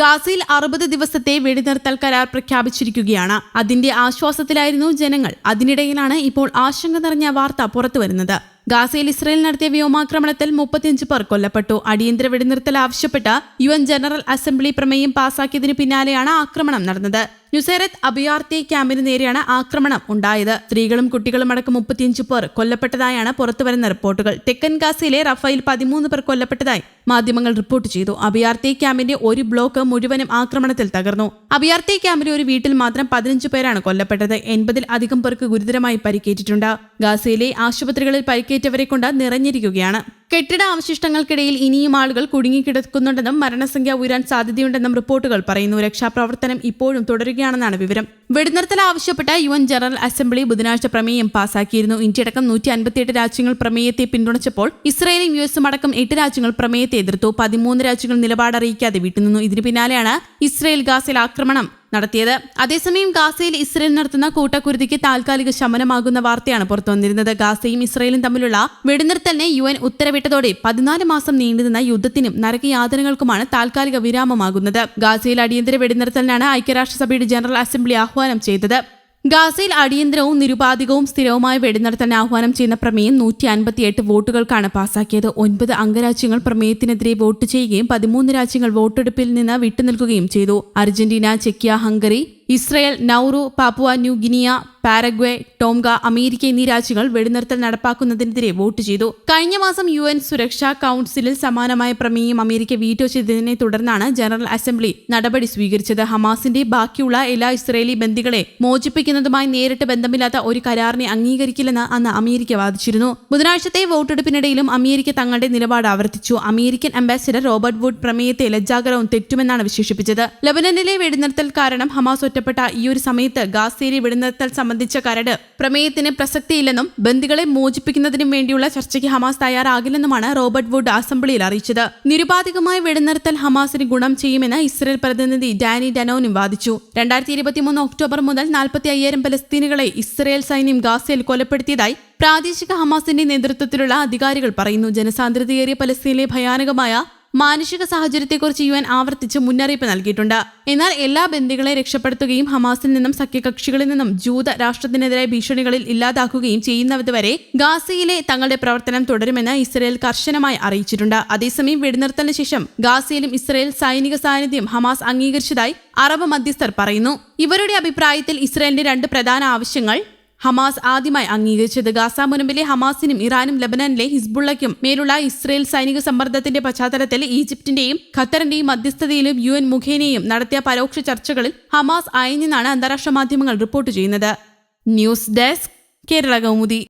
ഗാസയിൽ അറുപത് ദിവസത്തെ വെടിനിർത്തൽ കരാർ പ്രഖ്യാപിച്ചിരിക്കുകയാണ്. അതിന്റെ ആശ്വാസത്തിലായിരുന്നു ജനങ്ങൾ. അതിനിടയിലാണ് ഇപ്പോൾ ആശങ്ക നിറഞ്ഞ വാർത്ത പുറത്തുവരുന്നത്. ഗാസയിൽ ഇസ്രയേൽ നടത്തിയ വ്യോമാക്രമണത്തിൽ മുപ്പത്തിയഞ്ച് പേർ കൊല്ലപ്പെട്ടു. അടിയന്തര വെടിനിർത്തൽ ആവശ്യപ്പെട്ട് യു എൻ ജനറൽ അസംബ്ലി പ്രമേയം പാസാക്കിയതിനു പിന്നാലെയാണ് ആക്രമണം നടന്നത്. നുസൈറത്ത് അഭയാർത്ഥി ക്യാമ്പിന് നേരെയാണ് ആക്രമണം ഉണ്ടായത്. സ്ത്രീകളും കുട്ടികളും അടക്കം മുപ്പത്തിയഞ്ച് പേർ കൊല്ലപ്പെട്ടതായാണ് പുറത്തുവരുന്ന റിപ്പോർട്ടുകൾ. തെക്കൻ ഗാസയിലെ റഫയിൽ പതിമൂന്ന് പേർ കൊല്ലപ്പെട്ടതായി മാധ്യമങ്ങൾ റിപ്പോർട്ട് ചെയ്തു. അഭയാർത്ഥി ക്യാമ്പിന്റെ ഒരു ബ്ലോക്ക് മുഴുവനും ആക്രമണത്തിൽ തകർന്നു. അഭയാർത്ഥി ക്യാമ്പിലെ ഒരു വീട്ടിൽ മാത്രം പതിനഞ്ച് പേരാണ് കൊല്ലപ്പെട്ടത്. എൺപതിൽ അധികം പേർക്ക് ഗുരുതരമായി പരിക്കേറ്റിട്ടുണ്ട്. ഗാസയിലെ ആശുപത്രികളിൽ പരിക്കേറ്റവരെ കൊണ്ട് നിറഞ്ഞിരിക്കുകയാണ്. കെട്ടിട അവശിഷ്ടങ്ങൾക്കിടയിൽ ഇനിയും ആളുകൾ കുടുങ്ങിക്കിടക്കുന്നുണ്ടെന്നും മരണസംഖ്യ ഉയരാൻ സാധ്യതയുണ്ടെന്നും റിപ്പോർട്ടുകൾ പറയുന്നു. രക്ഷാപ്രവർത്തനം ഇപ്പോഴും തുടരുകയാണെന്നാണ് വിവരം. വെടിനിർത്തൽ ആവശ്യപ്പെട്ട യു എൻ ജനറൽ അസംബ്ലി ബുധനാഴ്ച പ്രമേയം പാസാക്കിയിരുന്നു. ഇന്ത്യയടക്കം നൂറ്റി അൻപത്തിയെട്ട് രാജ്യങ്ങൾ പ്രമേയത്തെ പിന്തുണച്ചപ്പോൾ ഇസ്രയേലും യു എസും അടക്കം എട്ട് രാജ്യങ്ങൾ പ്രമേയത്തെ എതിർത്തു. പതിമൂന്ന് രാജ്യങ്ങൾ നിലപാടറിയിക്കാതെ വിട്ടുനിന്നു ഇതിനു പിന്നാലെയാണ് ഇസ്രയേൽ ഗാസിൽ ആക്രമണം നടത്തിയത്. അതേസമയം ഗാസയിൽ ഇസ്രയേൽ നടത്തുന്ന കൂട്ടക്കുരുതിക്ക് താൽക്കാലിക ശമനമാകുന്ന വാർത്തയാണ് പുറത്തുവന്നിരുന്നത് ഗാസയും ഇസ്രയേലും തമ്മിലുള്ള വെടിനിർത്തലിനെ യു എൻ ഉത്തരവിട്ടതോടെ പതിനാല് മാസം നീണ്ടുനിന്ന യുദ്ധത്തിനും നരകയാതനകൾക്കുമാണ് താൽക്കാലിക വിരാമമാകുന്നത്. ഗാസയിൽ അടിയന്തര വെടിനിർത്തലിനാണ് ഐക്യരാഷ്ട്രസഭയുടെ ജനറൽ അസംബ്ലി ആഹ്വാനം ചെയ്തത്. ഗാസയിൽ അടിയന്തരവും നിരുപാധികവും സ്ഥിരവുമായ വെടിനിർത്തലിന് ആഹ്വാനം ചെയ്യുന്ന പ്രമേയം നൂറ്റി അൻപത്തിയെട്ട് വോട്ടുകൾക്കാണ് പാസാക്കിയത്. ഒൻപത് അംഗരാജ്യങ്ങൾ പ്രമേയത്തിനെതിരെ വോട്ട് ചെയ്യുകയും പതിമൂന്ന് രാജ്യങ്ങൾ വോട്ടെടുപ്പിൽ നിന്ന് വിട്ടുനിൽക്കുകയും ചെയ്തു. Argentina ചെക്കിയ Hungary Israel Nauru Papua New Guinea Paraguay Tonga America എന്നീ രാജ്യങ്ങൾ വെടിനിർത്തൽ നടപ്പാക്കുന്നതിനെതിരെ വോട്ട് ചെയ്തു. കഴിഞ്ഞ മാസം യു എൻ സുരക്ഷാ കൌൺസിലിൽ സമാനമായ പ്രമേയം അമേരിക്ക വീറ്റോ ചെയ്തതിനെ തുടർന്നാണ് ജനറൽ അസംബ്ലി നടപടി സ്വീകരിച്ചത്. ഹമാസിന്റെ ബാക്കിയുള്ള എല്ലാ ഇസ്രയേലി ബന്ദികളെ മോചിപ്പിക്കുന്നതുമായി നേരിട്ട് ബന്ധമില്ലാത്ത ഒരു കരാറിനെ അംഗീകരിക്കില്ലെന്ന് അന്ന് അമേരിക്ക വാദിച്ചിരുന്നു. ബുധനാഴ്ചത്തെ വോട്ടെടുപ്പിനിടയിലും അമേരിക്ക തങ്ങളുടെ നിലപാട് ആവർത്തിച്ചു. അമേരിക്കൻ അംബാസിഡർ റോബർട്ട് വുഡ് പ്രമേയത്തെ ലജ്ജാകരവും തെറ്റുമെന്നാണ് വിശേഷിപ്പിച്ചത്. ലബനനിലെ വെടിനിർത്തൽ കാരണം ഹമാസ് ഒറ്റപ്പെട്ട ഈ ഒരു സമയത്ത് ഗാസേരി വെടിനിർത്തൽ സംബന്ധിച്ച കരട് പ്രമേയത്തിന് പ്രസക്തിയില്ലെന്നും ബന്ദികളെ മോചിപ്പിക്കുന്നതിനും വേണ്ടിയുള്ള ചർച്ചയ്ക്ക് ഹമാസ് തയ്യാറാകില്ലെന്നുമാണ് റോബർട്ട് വുഡ് അസംബ്ലിയിൽ അറിയിച്ചത്. നിരുപാധികമായ വെടിനിർത്തൽ ഹമാസിന് ഗുണം ചെയ്യുമെന്ന് ഇസ്രയേൽ പ്രതിനിധി ഡാനി ഡനോനും വാദിച്ചു. രണ്ടായിരത്തി ഇരുപത്തിമൂന്ന് ഒക്ടോബർ മുതൽ നാൽപ്പത്തി അയ്യായിരം പലസ്തീനുകളെ ഇസ്രയേൽ സൈന്യം ഗാസയിൽ കൊലപ്പെടുത്തിയതായി പ്രാദേശിക ഹമാസിന്റെ നേതൃത്വത്തിലുള്ള അധികാരികൾ പറയുന്നു. ജനസാന്ദ്രതയേറിയ പലസ്തീനിലെ ഭയാനകമായ മാനുഷിക സാഹചര്യത്തെക്കുറിച്ച് യു എൻ ആവർത്തിച്ച് മുന്നറിയിപ്പ് നൽകിയിട്ടുണ്ട്. എന്നാൽ എല്ലാ ബന്ദികളെ രക്ഷപ്പെടുത്തുകയും ഹമാസിൽ നിന്നും സഖ്യകക്ഷികളിൽ നിന്നും ജൂത രാഷ്ട്രത്തിനെതിരെ ഭീഷണികളിൽ ഇല്ലാതാക്കുകയും ചെയ്യുന്നതുവരെ ഗാസയിലെ തങ്ങളുടെ പ്രവർത്തനം തുടരുമെന്ന് ഇസ്രയേൽ കർശനമായി അറിയിച്ചിട്ടുണ്ട്. അതേസമയം വെടിനിർത്തലിന് ശേഷം ഗാസയിലും ഇസ്രയേൽ സൈനിക സാന്നിധ്യം ഹമാസ് അംഗീകരിച്ചതായി അറബ് മധ്യസ്ഥർ പറയുന്നു. ഇവരുടെ അഭിപ്രായത്തിൽ ഇസ്രയേലിന്റെ രണ്ട് പ്രധാന ആവശ്യങ്ങൾ ഹമാസ് ആദ്യമായി അംഗീകരിച്ചത് ഗാസ മുനമ്പിലെ ഹമാസിനും ഇറാനും ലബനനിലെ ഹിസ്ബുള്ളയ്ക്കും മേലുള്ള ഇസ്രയേൽ സൈനിക സമ്മർദ്ദത്തിന്റെ പശ്ചാത്തലത്തിൽ ഈജിപ്തിന്റെയും ഖത്തറിന്റെയും മധ്യസ്ഥതയിലും യു എൻ മുഖേനയും നടത്തിയ പരോക്ഷ ചർച്ചകളിൽ ഹമാസ് അയഞ്ഞെന്നാണ് അന്താരാഷ്ട്ര മാധ്യമങ്ങൾ റിപ്പോർട്ട് ചെയ്യുന്നത്. News desk Kerala Kaumudi.